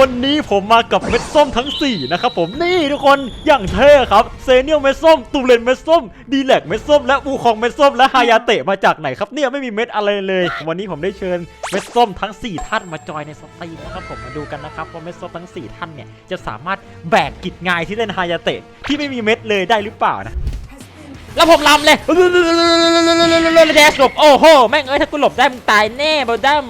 วันนี้ผมมากับเม็ดส้มทั้ง 4 นะครับผมนี่ทุกคนอย่างเท่ครับเซเนียลเม็ดส้มตูเลนเม็ดส้มดีแลกเม็ดส้ม และอูคองเม็ดส้มและฮายาเตะมาจากไหนครับเนี่ยไม่มีเม็ดอะไรเลย วันนี้ผมได้เชิญเม็ดส้มทั้ง 4 ท่านมาจอยในสตรีมนะครับผมมาดูกันนะครับว่าเม็ดส้มทั้ง 4 ท่านเนี่ยจะสามารถแบกกิจงายที่เล่นฮายาเตะที่ไม่มีเม็ดเลยได้หรือเปล่านะแล้วผมลำเลยแดชหลบโอ้โหแม่งเอ้ยถ้ากูหลบได้มึงตายแน่บอดัม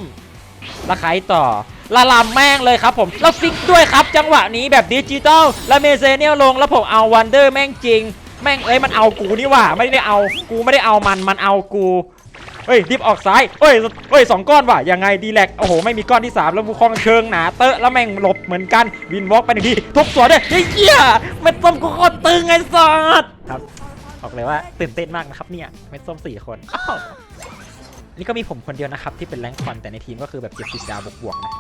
แล้วใครต่อ ละลำแม่งเลยครับผมแล้วฟิกด้วยครับจังหวะนี้แบบดิจิตอลแล้วเมเซเนียลลงแล้วผมเอาวันเดอร์แม่งจริง แม่งเอ้ยมันเอากูนี่หว่าไม่ได้เอากูไม่ได้เอามันมันเอากูเฮ้ยดิฟออกซ้ายเฮ้ยเฮ้ยสองก้อนว่ะยังไงดีแลกโอ้โหไม่มีก้อนที่ 3 แล้วบูคองเชิงหนาเตอะแล้วแม่งหลบเหมือนกันวินวอล์กไปหนึ่งทีทุบสวนด้วยเฮ้ยเหี้ยเม็ดส้มกูโคตรตึงไอ้สัสครับบอกเลยว่าตื่นเต้นมากนะครับเนี่ยเม็ดส้มสี่คนอ้าว นี่ก็มีผมคนเดียวนะครับที่เป็นแรงคอนแต่ในทีมก็คือแบบ70ดาวบวกๆนะ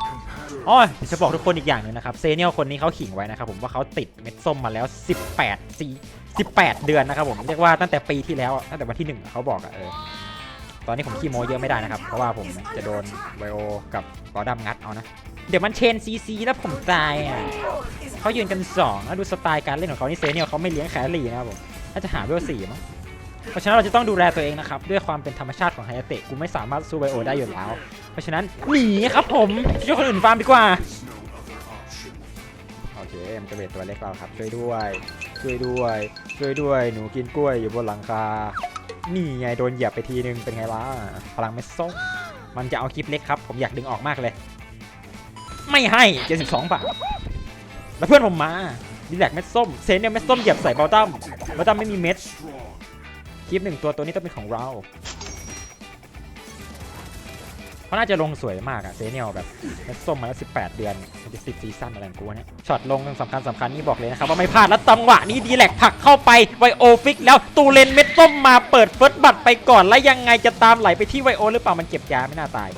อ๋อจะบอกทุกคนอีกอย่างหนึ่งนะครับเซเนียลคนนี้เขาขิงไว้นะครับผมว่าเขาติดเม็ดส้มมาแล้ว 18สี่18 เดือนนะครับผมเรียกว่าตั้งแต่ปีที่แล้วตั้งแต่วันที่หนึ่งเขาบอกอะเออตอนนี้ผมขี้โมเยอะไม่ได้นะครับเพราะว่าผมจะโดนไวโอกับบอดัมงัดเอานะเดี๋ยวมันเชนซีซีแล้วผมตายอะเขายืนกันสองแล้วดูสไตล์การเล่นของเขานี่เซเนียลเขาไม่เลี้ยงแครี่นะครับผมน่าจะหาเวลสี่มั้ง เพราะฉะนั้นเราจะต้องดูแลตัวเองนะครับ ด้วยความเป็นธรรมชาติของไฮเตะกูไม่สามารถสู้ไบโอได้อยู่แล้ว เพราะฉะนั้นหนีครับผมช่วยคนอื่นฟาร์มดีกว่าโอเคมันจะเวทตัวเล็กเราครับช่วยด้วยช่วยด้วยช่วยด้วยหนูกินกล้วยอยู่บนหลังคานี่ไงโดนเหยียบไปทีนึงเป็นไงล่ะพลังเม็ดส้มมันจะเอาคลิปเล็กครับ ผมอยากดึงออกมากเลย ไม่ให้ 72 บาท แล้วเพื่อนผมมาดีแลกเม็ดส้ม เซนเนี่ยเม็ดส้มเหยียบใส่เบลตัมเบลตัมไม่มีเม็ด คลิปหนึ่งตัวตัวนี้ต้องเป็นของเราเขาน่าจะลงสวยมากอะเซเนียลแบบเม็ดส้มมาแล้ว18 เดือนมันจะ10ซีซั่นอะไรกูเนี่ยช็อตลงสำคัญสำคัญนี่บอกเลยนะครับ ว่าไม่พลาดแล้วจังหวะนี้ดีแลกผักเข้าไปไวโอฟิกแล้วตูเลนเม็ดส้มมาเปิดเฟิร์สบัตรไปก่อน แล้วยังไงจะตามไหลไปที่ไวโอหรือเปล่ามันเก็บยาไม่น่าตาย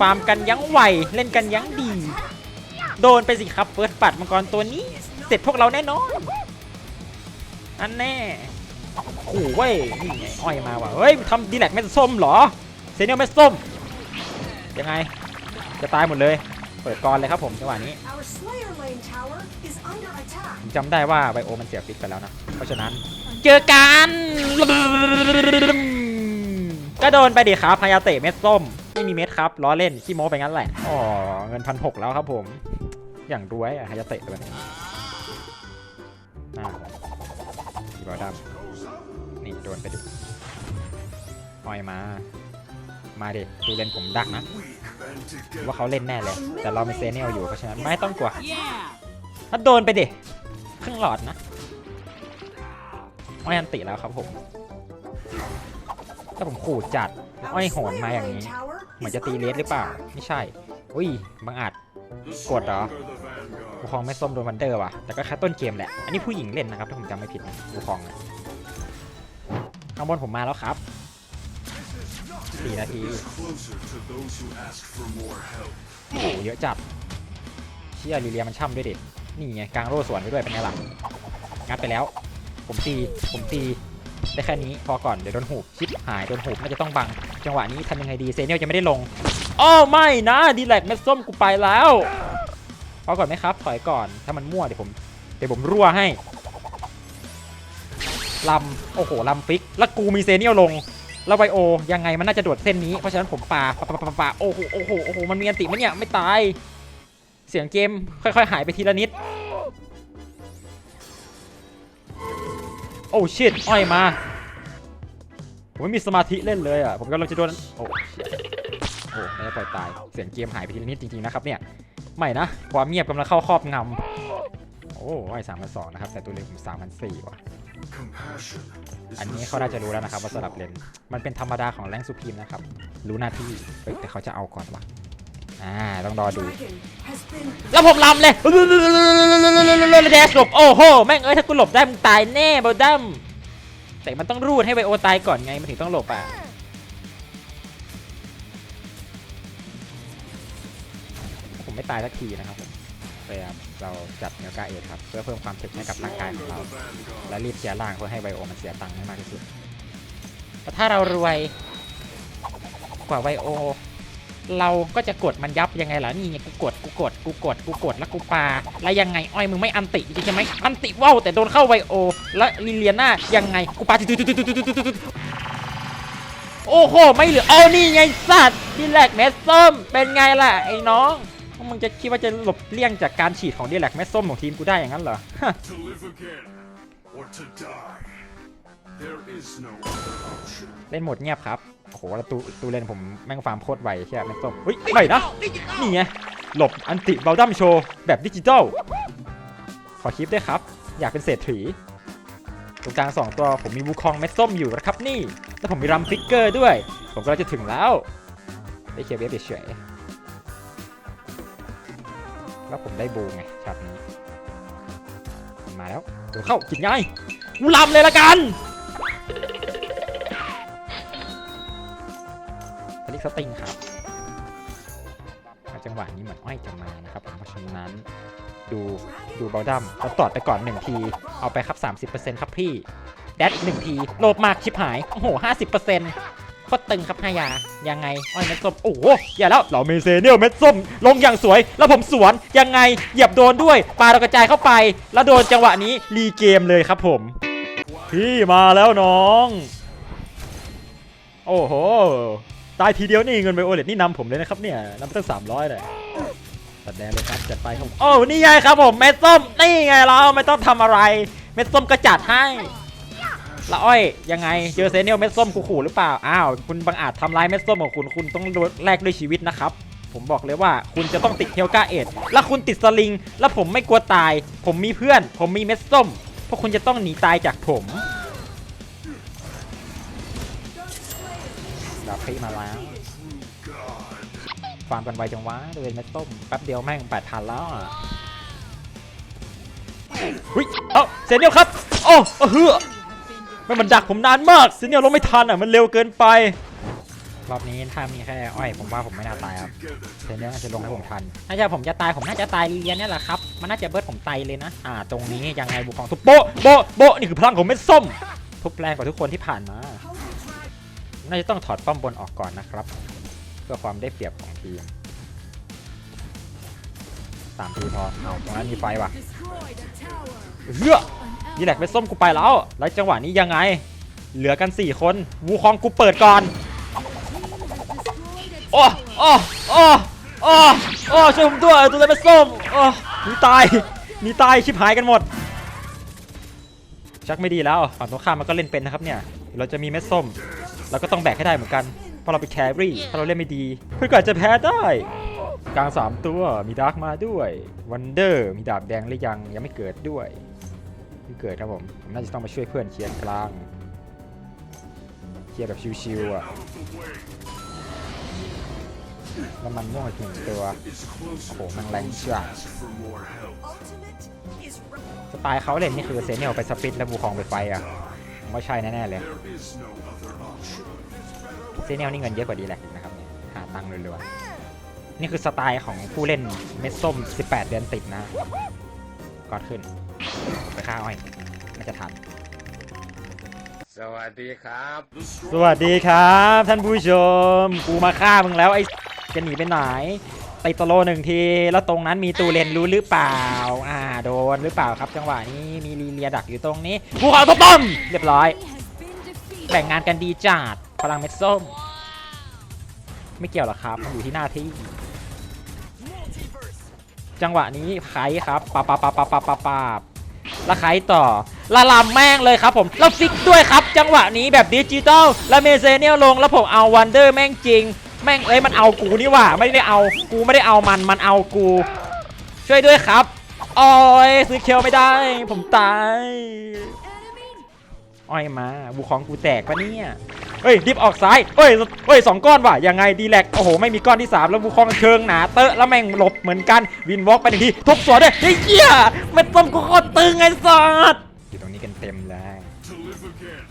ฟาร์มกันยั้งไหวเล่นกันยั้งดี โดนไปสิครับเฟิร์สบัตรมังกรตัวนี้ เสร็จพวกเราแน่นอนอันแน่ โอ้เว้ยนี่ไงอ้อยมาว่ะเฮ้ยทำดีแลกเม็ดส้มเหรอเซเนียลเม็ดส้มยังไงจะตายหมดเลย เปิดกรเลยครับผมจังหวะนี้ Our Slayer Lane Tower is under attack. ผมจำได้ว่าไบโอมันเสียฟิกไปแล้วนะ เพราะฉะนั้น เจอกันก็โดนไปดิครับพายาเตะเม็ดส้ม ไม่มีเม็ดครับล้อเล่นขี้โม้ไปงั้นแหละอ๋อเงินพันหกแล้วครับผม อย่างรวยอะพายาเตะตัวนี้อ่าอีบอลดัม นี่โดนไปดิอ้อยมา มาดิดูเล่นผมดักนะ ว่าเขาเล่นแน่เลย แต่เรามีเซเนลอยู่เพราะฉะนั้นไม่ต้องกลัวถ้าโดนไปดิครึ่งหลอดนะอ้อยอันติแล้วครับผม ถ้าผมขู่จัดอ้อยโหนมาอย่างนี้ เหมือนจะตีเลสหรือเปล่า ไม่ใช่ อุ้ยบางอาจกดเหรอบูคองไม่ส้มโดนวันเดอร์ว่ะ แต่ก็แค่ต้นเกมแหละ อันนี้ผู้หญิงเล่นนะครับ ถ้าผมจำไม่ผิดนะบูคองนะ ข้างบนผมมาแล้วครับสี่นาทีโอ้โหเยอะจัดเชี่ยลีเลียมันช่ำด้วยดินี่ไงกลางโล่สวนไปด้วยเป็นไงล่ะงัดไปแล้ว ผมตีผมตีได้แค่นี้พอก่อนเดี๋ยวโดนหูบชิปหายโดนหูบน่าจะต้องบัง จังหวะนี้ทำยังไงดีเซเนียลจะไม่ได้ลงอ้อไม่นะดีแลกเม็ดส้มกูไปแล้วพอก่อนไหมครับถอยก่อนถ้ามันมั่วเดี๋ยวผมเดี๋ยวผมรั่วให้ ลำโอ้โหลำฟิก แล้วกูมีเซเนียลลง แล้วไบโอ ยังไงมันน่าจะโดดเส้นนี้ เพราะฉะนั้นผมปาปาปาปาปาโอ้โหโอ้โหโอ้โหมันมีอันติมั้ยเนี่ยไม่ตาย เสียงเกมค่อยๆ หายไปทีละนิด โอ้ชิตอ้อยมา ผมไม่มีสมาธิเล่นเลยอะ ผมกำลังจะโดนโอ้โอ้ไม่ได้ปล่อยตาย เสียงเกมหายไปทีละนิดจริงๆนะครับเนี่ย ไม่นะ ความเงียบกำลังเข้าครอบงำโอ้อ้อยสามพันสองนะครับ แต่ตัวเลนผมสามพันสี่ว่ะ อันนี้เขาน่าจะรู้แล้วนะครับว่าสลับเลน มันเป็นธรรมดาของแรงซูพีมนะครับ รู้หน้าที่เฮ้ยแต่เขาจะเอาก่อนวะอ่าต้องรอดู Dragon has been แล้วผมลำเลยแดชหลบโอ้โห แม่งเอ้ยถ้ากูหลบได้มึงตายแน่บอลดัมแต่มันต้องรูดให้ไวโอตายก่อนไงมันถึงต้องหลบอะผมไม่ตายสักทีนะครับผมพยายาม เราจัดเนลกาเอทครับ เพื่อเพิ่มความเจ็บให้กับร่างกายของเรา และรีบเคลียร่างเพื่อให้ไวโอมันเสียตังค์ให้มากที่สุดแต่ถ้าเรารวยกว่าไวโอ เราก็จะกดมันยับยังไงล่ะนี่ไงกูกดกูกดกูกดกูกดแล้วกูปาแล้วยังไงอ้อยมึงไม่อันติใช่ไหมอันติว่าวแต่โดนเข้าไวโอ แล้วลิเลียน่ายังไงกูปาโอ้โหไม่เหลือเอานี่ไงสัตว์ดีแลกเมสส้มเป็นไงล่ะไอ้น้อง มึงจะคิดว่าจะหลบเลี่ยงจากการฉีดของดีแลกเมสส้มของทีมกูได้อย่างนั้นเหรอ To live again or to die. There is no other option. เล่นโหมดเงียบครับโหแล้วตูตูเล่นผมแม่งฟาร์มโคตรไวใช่ไหมไม่ส้มเฮ้ยไม่นะ นี่ไง หลบอันติเบลดัมโชว์แบบดิจิตอล ขอคลิปด้วยครับ อยากเป็นเศรษฐีตรงกลางสองตัวผมมีวูคองเม็ดส้มอยู่นะครับนี่ แล้วผมมีรัมฟิกเกอร์ด้วย ผมก็จะถึงแล้วได้เคลียร์เวฟเฉยๆ แล้วผมได้โบูไงช็อตนี้มันมาแล้วเดี๋ยวเข้ากินง่ายกูลำเลยละกันสลิกสติงครับจังหวะนี้เหมือนอ้อยจะมานะครับเพราะฉะนั้นดูดูเบลดัมแล้วตอดไปก่อน 1 ที เอาไปครับ 30%ครับพี่ แดดหนึ่งที โลภมากชิบหาย โอ้โห 50% โคตรตึงครับฮายายังไงอ้อยเม็ดส้มโอ้โหอย่าแล้วเราเมเซเนียลเม็ดส้มลงอย่างสวย แล้วผมสวนยังไงเหยียบโดนด้วยปลาเรากระจายเข้าไป แล้วโดนจังหวะนี้รีเกมเลยครับผม พี่มาแล้วน้อง โอ้โหตายทีเดียวนี่เงินไบโอเลตนี่นำผมเลยนะครับเนี่ยนำตั้ง300เลยตัดแดงเลยครับจัดไปครับโอ้นี่ไงครับผมเม็ดส้มนี่ไงเราไม่ต้องทำอะไร เม็ดส้มก็จัดให้ ละอ้อยยังไงเจอเซเนียลเม็ดส้มขู่ๆหรือเปล่าอ้าวคุณบังอาจทำร้ายเม็ดส้มของคุณคุณต้องแลกด้วยชีวิตนะครับ ผมบอกเลยว่าคุณจะต้องติดเฮลกาเอทแล้วคุณติดสลิง แล้วผมไม่กลัวตาย ผมมีเพื่อน ผมมีเม็ดส้มพวกคุณจะต้องหนีตายจากผมดาบพี่มาแล้วฟาร์มกันไวจังวะด้วยเม็ดส้มแป๊บเดียวแม่งแปดพันแล้วอะหุ้ยเอ้าเซเนียลครับโอ้เออเฮือ ไม่มันดักผมนานมากซีเนียลลงไม่ทันอะมันเร็วเกินไปรอบนี้ถ้ามีแค่อ้อยผมว่าผมไม่น่าตายครับเซเนียลน่าจะลงให้ผมทันถ้าจะผมจะตายผมน่าจะตายลีเลียนเนี่ยแหละครับมันน่าจะเบิร์ดผมไตเลยนะ อ่า ตรงนี้ยังไงบุกของทุบโบโบโบนี่คือพลังของเม็ดส้ม ทุบแรงกว่าทุกคนที่ผ่านมาน่าจะต้องถอดป้อมบนออกก่อนนะครับ เพื่อความได้เปรียบของทีม สามทีพอเอาตรงนั้นมีไฟว่ะเฮ้ยยี่แหลกไปส้มกูไปแล้ว แล้วจังหวะนี้ยังไง เหลือกัน 4 คน วูคองกูเปิดก่อน โอ้โอ้โอ้โอ้โอ้ช่วยผมด้วยตัวเล็กไปส้มโอ้หนีตายหนีตายชิบหายกันหมด ชักไม่ดีแล้วฝั่งตรงข้ามมันก็เล่นเป็นนะครับเนี่ย เราจะมีเม็ดส้ม เราก็ต้องแบกให้ได้เหมือนกัน เพราะเราเป็นแครี่ ถ้าเราเล่นไม่ดีเพื่อก่อนจะแพ้ได้ กลาง 3 ตัวมีดาร์กมาด้วยวันเดอร์มีดาบแดงหรือยังยังไม่เกิดด้วยไม่เกิดครับผมผมน่าจะต้องมาช่วยเพื่อนเคลียร์กลางเคลียร์แบบชิวๆอะแล้วมันม่วงอีกหนึ่งตัวโอ้โหมันแรงเชื่อสไตล์เขาเล่นนี่คือเซเนียลไปสปิดแล้วบูคองไปไฟอะผมว่าใช่แน่ๆเลยเซเนียลนี่เงินเยอะกว่าดีแหละนะครับเนี่ยหาตังค์รัวๆ นี่คือสไตล์ของผู้เล่นเม็ดส้ม 18 เดือนติดนะกอดขึ้น ไปฆ่าอ้อยน่าจะทัน สวัสดีครับ The สวัสดีครับ ท่านผู้ชม กูมาฆ่ามึงแล้วไอ้จะหนีไปไหนติดตโลหนึ่งที แล้วตรงนั้นมีตูเลนรู้หรือเปล่า อ่าโดนหรือเปล่าครับ จังหวะนี้มีลีเลียดักอยู่ตรงนี้กูขอตัวป้อมเรียบร้อย แบ่งงานกันดีจัดพลังเม็ดส้ม ไม่เกี่ยวหรอกครับมันอยู่ที่หน้าที่ จังหวะนี้ไคครับปาปาปาปาปาปาปาล้วไคต่อละลำแม่งเลยครับผมแล้วฟิกด้วยครับ จังหวะนี้แบบดิจิตอลแล้วเมเซเนียลลงแล้วผมเอาวันเดอร์แม่งจริง แม่งเอ้ยมันเอากูนี่ว่าไม่ได้เอากูไม่ได้เอามันมันเอากู ช่วยด้วยครับโอ้ยซื้อเคลไม่ได้ ผมตายอ้อยมาบูของกูแตกปะเนี่ย เฮ้ยดิฟออกซ้ายเฮ้ยเฮ้ยสองก้อนว่ะยังไงดีแลกโอ้โหไม่มีก้อนที่สามแล้วบูคองเชิงหนาเตอะแล้วแม่งหลบเหมือนกันวินวอล์กไปหนึ่งทีทุบสวนด้วยเฮ้ยเหี้ยไม่ต้มกูโคตรตึงไอ้สัสอยู่ตรงนี้กันเต็มเลย To live again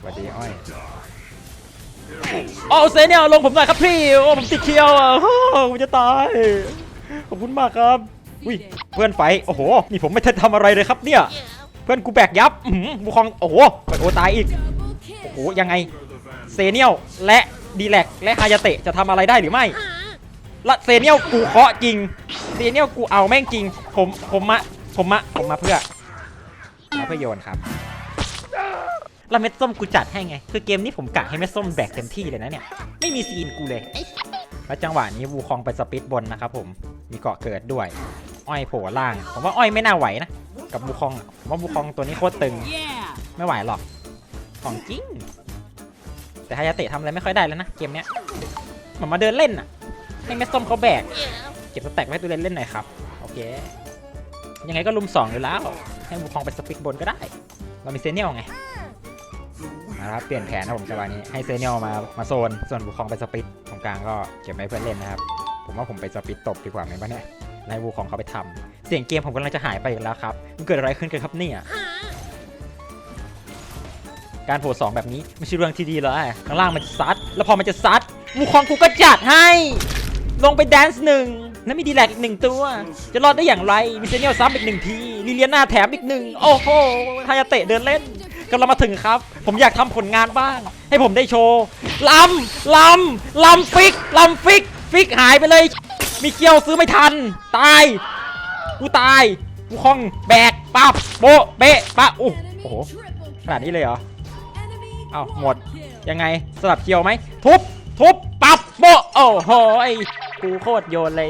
สวัสดีอ้อย or die. โอ้เซเนียลลงผมหน่อยครับพี่โอ้ผมติดเคียวอะโอ้ผมจะตายขอบคุณมากครับอุ้ยเพื่อนไฟโอ้โหนี่ผมไม่ทันทำอะไรเลยครับเนี่ย เพื่อนกูแบกยับอื้อหือบูคองโอ้โหไปโอตายอีกโอ้โหยังไง เซเนียลและดีแลกและฮายาเตะจะทำอะไรได้หรือไม่และเซเนียลกูเคาะจริงเซเนียลกูเอาแม่งจริง ผมผมมาผมมาผมมาเพื่อมาเพื่อโยนครับแล้วเม็ดส้มกูจัดให้ไง คือเกมนี้ผมกะให้เม็ดส้มแบกเต็มที่เลยนะเนี่ย ไม่มีซีนกูเลยไอ้แล้วจังหวะนี้วูคองไปสปิดบนนะครับผม มีเกาะเกิดด้วย อ้อยโผล่ล่าง ผมว่าอ้อยไม่น่าไหวนะ กับวูคองอะผมว่าวูคองตัวนี้โคตรตึง ไม่ไหวหรอก ของจริง แต่ฮายาเตะทำอะไรไม่ค่อยได้แล้วนะเกมเนี้ยเหมือนมาเดินเล่นอะให้เม็ดส้มเขาแบก เก็บสแต็กไว้ตัวเล่นเล่นหน่อยครับ โอเค ยังไงก็ลุมสองอยู่แล้ว ให้วูคองไปสปิดบนก็ได้ เรามีเซเนียลไงนะครับเปลี่ยนแผนนะผมจังหวะนี้ให้เซเนียลมามาโซน ส่วนบุคองไปสปิดตรงกลางก็เก็บไว้เพื่อนเล่นนะครับ ผมว่าผมไปสปิดตบดีกว่าไหมบ้าเนี่ยให้บูของเขาไปทำเสียงเกมผมกำลังจะหายไปอีกแล้วครับมันเกิดอะไรขึ้นกันครับเนี่ย การโผล่สองแบบนี้ไม่ใช่เรื่องที่ดีเลยข้างล่างมันจะซัด แล้วพอมันจะซัดบูคองกูก็จัดให้ ลงไปแดนซ์หนึ่งแล้วมีดีแลกอีกหนึ่งตัว จะรอดได้อย่างไรมีเซเนียลซ้ำอีกหนึ่งทีลิเลียนาแถมอีกหนึ่งโอ้โหฮายาเตะเดินเล่นกำลังมาถึงครับ ผมอยากทำผลงานบ้าง ให้ผมได้โชว์ลำลำลำฟิกลำฟิก ฟิกหายไปเลย มีเคียวซื้อไม่ทัน ตาย กูตาย กูคองแบกปั๊บโบเบะปะโอ้โหขนาดนี้เลยเหรอ เอ้าหมด ยังไงสลับเคียวไหม ทุบ ทุบ ปับโบโอ้โหไอ้กูโคตรโยนเลย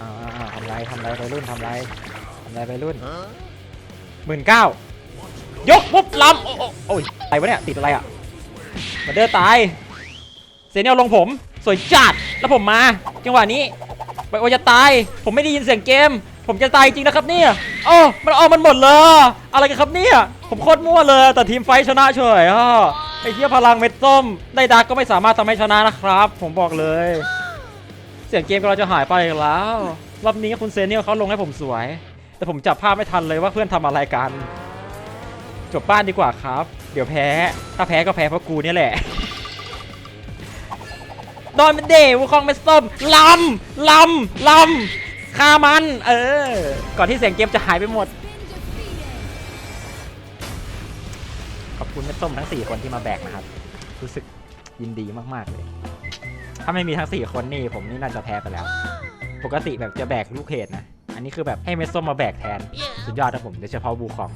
อ่าทำไรทำไรไปรุ่นทำไรทำไรไปรุ่นหมื่นเก้ายกปุ๊บลำโอ้โอ้โอ้ยอะไรวะเนี่ย ติดอะไรอะมาเดอร์ตาย เซเนียลลงผม สวยจัด แล้วผมมา จังหวะนี้ไปโอจะตาย ผมไม่ได้ยินเสียงเกม ผมจะตายจริงนะครับเนี่ยโอ้มันเอามันหมดเลย อะไรกันครับเนี่ย ผมโคตรมั่วเลย แต่ทีมไฟชนะเฉยอะไอ้เหี้ยพลังเม็ดส้ม ได้ดักก็ไม่สามารถทำให้ชนะนะครับ ผมบอกเลย เสียงเกมก็เราจะหายไปแล้ว รอบนี้คุณเซเนียลเขาลงให้ผมสวย แต่ผมจับภาพไม่ทันเลยว่าเพื่อนทำอะไรกัน จบบ้านดีกว่าครับ เดี๋ยวแพ้ ถ้าแพ้ก็แพ้เพราะกูเนี่ยแหละโดนเป็นเดวูคองเมสส้มลำลำลำ ฆ่ามัน เออ ก่อนที่เสียงเกมจะหายไปหมด ขอบคุณเมสส้มทั้ง 4 คนที่มาแบกนะครับ รู้สึกยินดีมากๆเลย ถ้าไม่มีทั้ง 4 คนนี่ผมนี่น่าจะแพ้ไปแล้ว ปกติแบบจะแบกลูกเพจนะ อันนี้คือแบบให้เมสส้มมาแบกแทน สุดยอดนะผมโดยเฉพาะบูคอง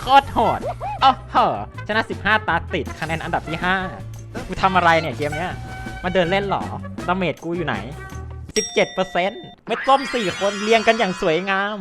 โคตรโหดอ้อเหอชนะ 15 ตาติดคะแนนอันดับที่5กูทำอะไรเนี่ยเกมเนี้ยมาเดินเล่นเหรอดาเมจกูอยู่ไหน 17%เม็ดส้ม4 คนเรียงกันอย่างสวยงาม